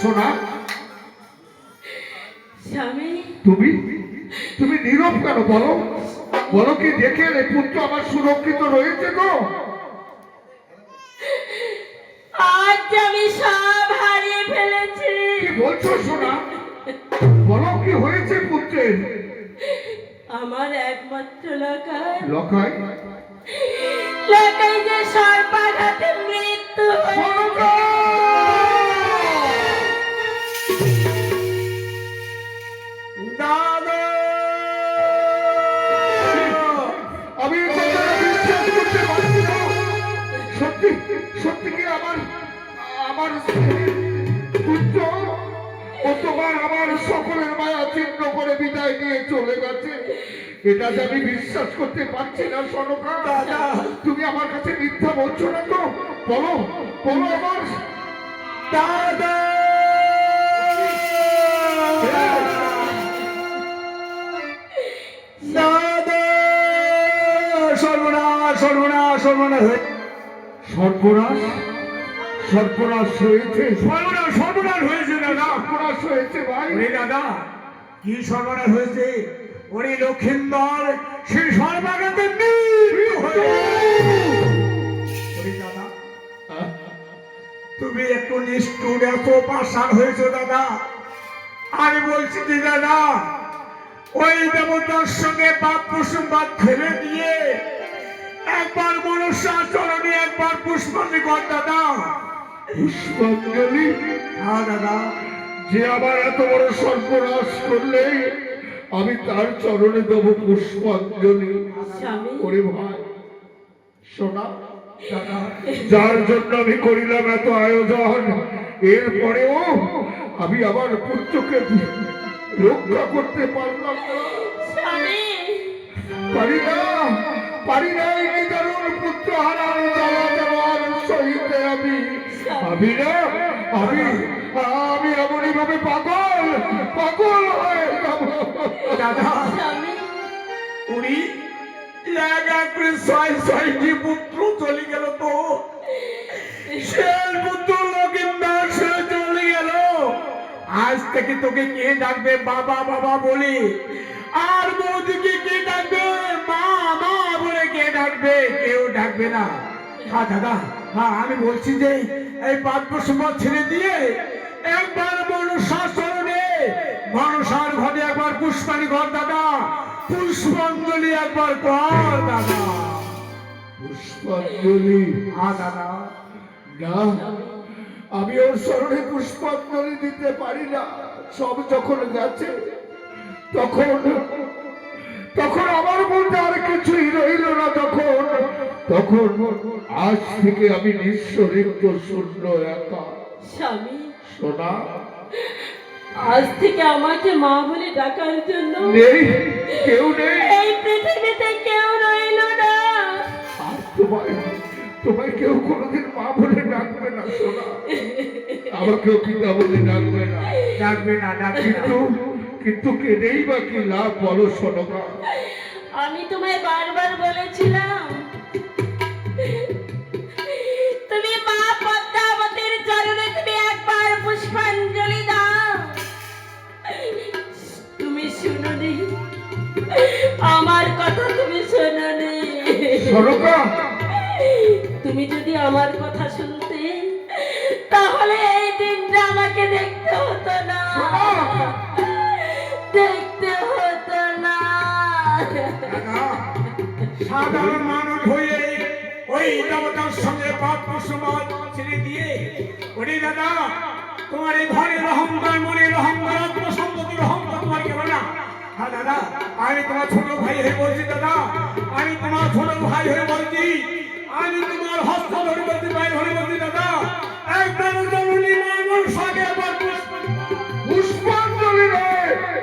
শোনা তুমি? তুমি নীরব কেন বলো? বলো কি দেখে রে পুত্র আমার সুরক্ষিত রয়েছে গো। আজ আমি সব হারিয়ে ফেলেছি। কি বলছো শোনা বলো কি হয়েছে পুত্রের? আমার একমাত্র লকায় লখাই লকায় যে সত্যি সত্যি আমার আমার পুত্র ও তোমার আমার সকলের মায়া চিহ্ন করে বিদায় নিয়ে চলে গেছে? এটা যে আমি বিশ্বাস করতে পারছি না সনকা। দাদা তুমি আমার কাছে মিথ্যা বলছো না তো? বলো বলো আমার। দাদা! সর্বনাশ সর্বনাশ সর্বনাশ। সর্বনাশ? সর্বনাশ হয়েছে। সর্বনাশ সর্বনাশ হয়েছে দাদা। সর্বনাশ হয়েছে ভাই। দাদা কি সর্বনাশ হয়েছে? ওরে লক্ষিন্দর সেই হয়েছে। ওরে দাদা। তুমি একটু নিষ্ঠুর এত পাশান হয়েছো দাদা। আমি বলছি যে দাদা ওই দেবতার সঙ্গে বাপ কুসুমবাদ ফেলে দিয়ে একবার মনুষ্য আচরণে একবার পুষ্পাঞ্জলি কর দাদা। পুষ্পাঞ্জলি? হ্যাঁ দাদা। যে আবার এত বড় সর্বনাশ করলে আমি তার চরণে দেব পুষ্পাঞ্জলি ওরে ভাই দাদা, যার জন্য আমি করিলাম এত আয়োজন এরপরেও আমি আমার পুত্রকে রক্ষা করতে পারলাম পারি না পারি না এই নিদারুণ পুত্র হারার জ্বালা দেওয়ার সহিতে আমি। আমি না আমি আমি এমনই ভাবে পাগল যাব আর বৌদিকে কে ডাকবে? বলে কে ডাকবে? কেউ ডাকবে না। দাদা আমি বলছি যে, এই পাঁচ বছর ছেড়ে দিয়ে একবার মনুষ্যার চরণে মনুষার ঘরে একবার পুষ্পানি ঘর দাদা। পুষ্পাঞ্জলি একবার কর দাদা। পুষ্পাঞ্জলি? হ্যাঁ দাদা। না আমি ওর স্মরণে পুষ্পাঞ্জলি দিতে পারি না। সব যখন গেছে তখন তখন আমার মধ্যে আর কিছুই রইল না তখন তখন আজ থেকে আমি নিঃস্ব শূন্য একা। স্বামী। সোনা আজ থেকে আমাকে মা বলে ডাকার জন্য নেই কেউ নেই। এই পৃথিবীতে কেউ রইল না। আর তোমায় তোমায় কেউ কোনোদিন মা বলে ডাকবে না সোনা। আমাকেও পিতা বলে ডাকবে না। ডাকবে না ডাকবে না। কিন্তু কিন্তু কেঁদেই বা কি লাভ বলো সোনকা আমি তোমায় বারবার বলেছিলাম আমার কথা তুমি শোনোনি। তুমি যদি আমার কথা শুনতে তাহলে এই দিনটা আমাকে দেখতে হতো না। দেখতে হতো না। সাধারণ মানুষ হয়ে ওই দেবতার সঙ্গে পাপ সমাজ ছেড়ে দিয়ে ওরে দাদা তোমার এই ঘরের অহংকার মনের অহংকার আত্মসম্পত্তির অহংকার তোমার কেন না? হ্যাঁ দাদা, আমি তোমার ছোট ভাই হয়ে বলছি, দাদা, আমি তোমার ছোট ভাই হয়ে বলছি, আমি তোমার হস্ত ধরে বলছি, ভাই ধরে বলছি, দাদা, একদম জরুরি মানুষ আগে পুষ্পাঞ্জলি রে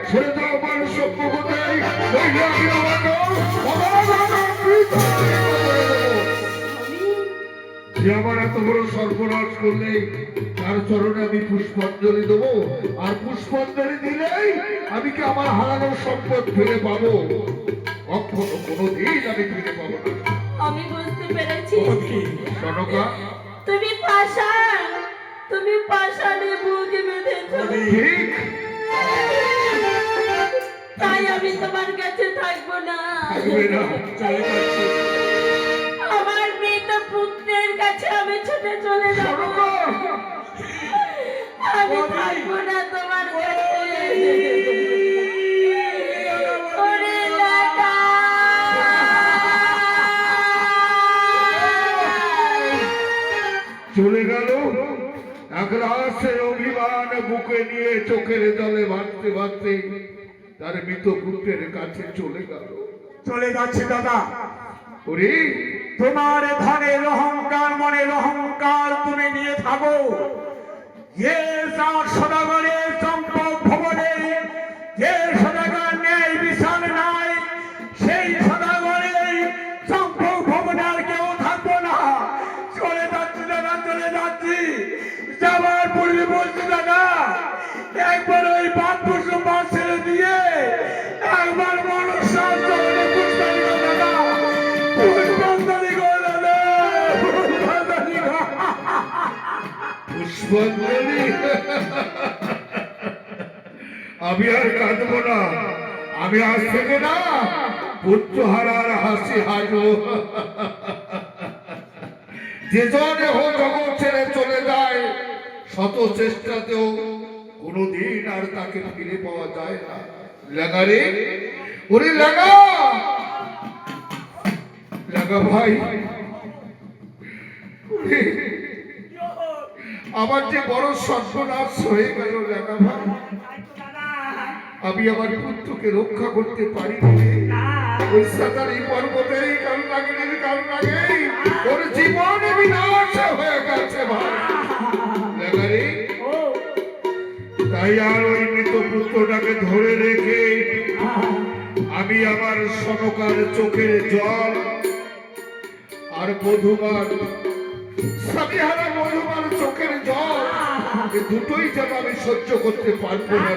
ছেড়ে দাও মানুষ কোথায় আমার এত বড় সর্বনাশ করলে তার চরণে আমি পুষ্পাঞ্জলি দেবো আর পুষ্পাঞ্জলি দিলেই আমি কি আমার হারানো সম্পদ ফিরে পাবো? কখনো কোনো দিন আমি ফিরে পাবো না। আমি বুঝতে পেরেছি। সনকা? তুমি পাষাণ তুমি পাষাণে বুক বেঁধেছ। ঠিক। তাই আমি তোমার কাছে থাকব না। আমার মৃত পুত্রের কাছে আমি ছুটে চলে যাব। আমি থাকব না তোমার কাছে ওরে লাটা চলে গেল। এক রাসের অভিমান বুকে নিয়ে চোখের জলে ভাসতে ভাসতে তার মৃত পুত্রের কাছে চলে গেল। চলে যাচ্ছি দাদা। ওরে তোমার ধনের অহংকার, মনের অহংকার তুমি নিয়ে থাকো। যে তার সদাগরে চম্পক ভবনে, যে সদাগর নেই বিশাল নাই সেই সদাগরে চম্পক ভবনে আর কেউ থাকব না। চলে যাচ্ছি দাদা, চলে যাচ্ছি। যাবার পূর্বে বলছি, দাদা, একবার ওই বাপ পুষ্পাঞ্জলি আমি আর কাঁদবো না। আমি আজ থেকে না। পুত্র হারার হাসি হাসবো। যে জনে হো জগৎ ছেড়ে চলে যায়, শত চেষ্টাতেও কোনোদিন আর তাকে ফিরে পাওয়া যায় না। লাগা রে। ওরে লাগা। লাগা ভাই আমার যে বড় সর্বনাশ হয়ে গেল লাগা ভাই। আমি আমার পুত্রকে রক্ষা করতে পারি তাই আর ওই মৃত পুত্রটাকে ধরে রেখে আমি আমার সনকার চোখের জল আর মধুমার চোখের জল এ দুটোই যেন আমি সহ্য করতে পারব না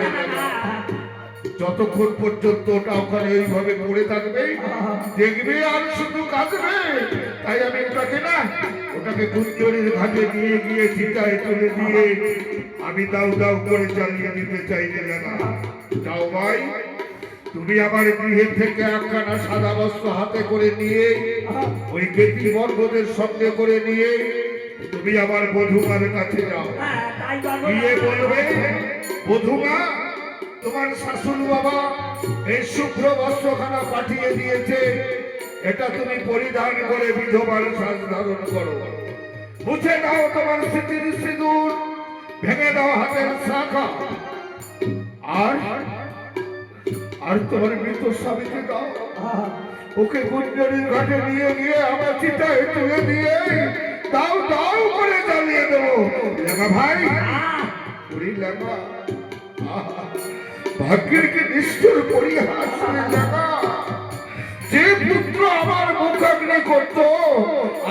যতক্ষণ পর্যন্ত ওটা ওখানে এইভাবে পড়ে থাকবে, দেখবে আর শুধু কাঁদবে, তাই আমি ওটাকে না, ওটাকে গুঞ্জরির ঘাটে নিয়ে গিয়ে চিতায় তুলে দিয়ে আমি দাউ দাউ করে চালিয়ে দিতে চাই রে জানা যাও ভাই, তুমি আমার গৃহের থেকে একখানা সাদা বস্ত্র হাতে করে নিয়ে, ওই গেটি বর্গদের সঙ্গে করে নিয়ে তুমি আমার বধুমার কাছে যাও। গিয়ে বলবে বধুমা তোমার শাশুর বাবা এই শুভ্র বস্ত্রখানা পাঠিয়ে দিয়েছে। এটা তুমি পরিধান করে বিধবার সাজ ধারণ করো। মুছে দাও তোমার স্মৃতির সিঁদুর ভেঙে দাও হাতের শাখা। আর আর তোমার মৃত স্বামীকে দাও। ওকে গুঞ্জরির ঘাটে নিয়ে গিয়ে আমার চিতায় তুলে দিয়ে দাও দাও করে জ্বালিয়ে দেবো। লেখা ভাই ওরে আহা, ভাগ্যের কি নিষ্ঠুর পরিহাস যে পুত্র আমার মুখাগ্নি করত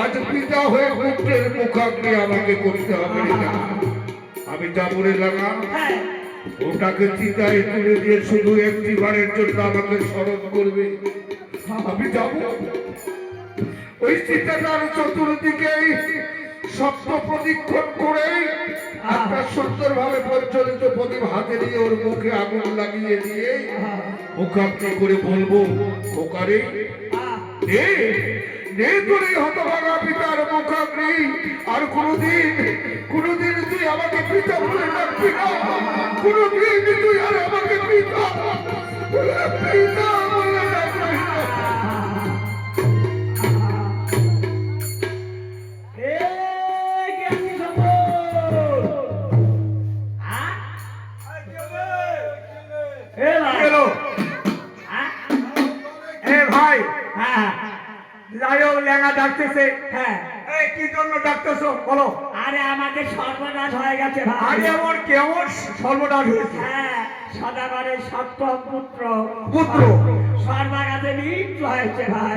আজ পিতা হয়ে পুত্রের মুখাগ্নি আমাকে করতে হবে আমি যাব রে লাগা ওটাকে চিতায় তুলে দিয়ে শুধু একটি বারের জন্য আমাকে স্মরণ করবে। আমি যাব। ওই চিতাটার চতুর্দিকে সপ্ত প্রদীক্ষণ করে একটা সুন্দর ভাবে প্রজ্বলিত প্রদীপ হাতে নিয়ে ওর মুখে আগুন লাগিয়ে দিয়ে মুখাগ্নি করে বলব নে তোর এই হতভাগা পিতার মুখাগ্নি। আর কোনোদিন কোনোদিন তুই আমাকে পিতা বলে ডাকবি না। কোনোদিন তুই আর আমাকে পিতা পিতা যাই হোক লেঙা ডাকতেছে। হ্যাঁ। এই কি জন্য ডাকতেছো? বলো। আরে আমাদের সর্বনাশ হয়ে গেছে ভাই। আরে আমার কেমন সর্বনাশ হয়েছে হ্যাঁ সদাগরের সপ্তম পুত্র। পুত্র। সর্বাগাতে মৃত্যু হয়েছে ভাই।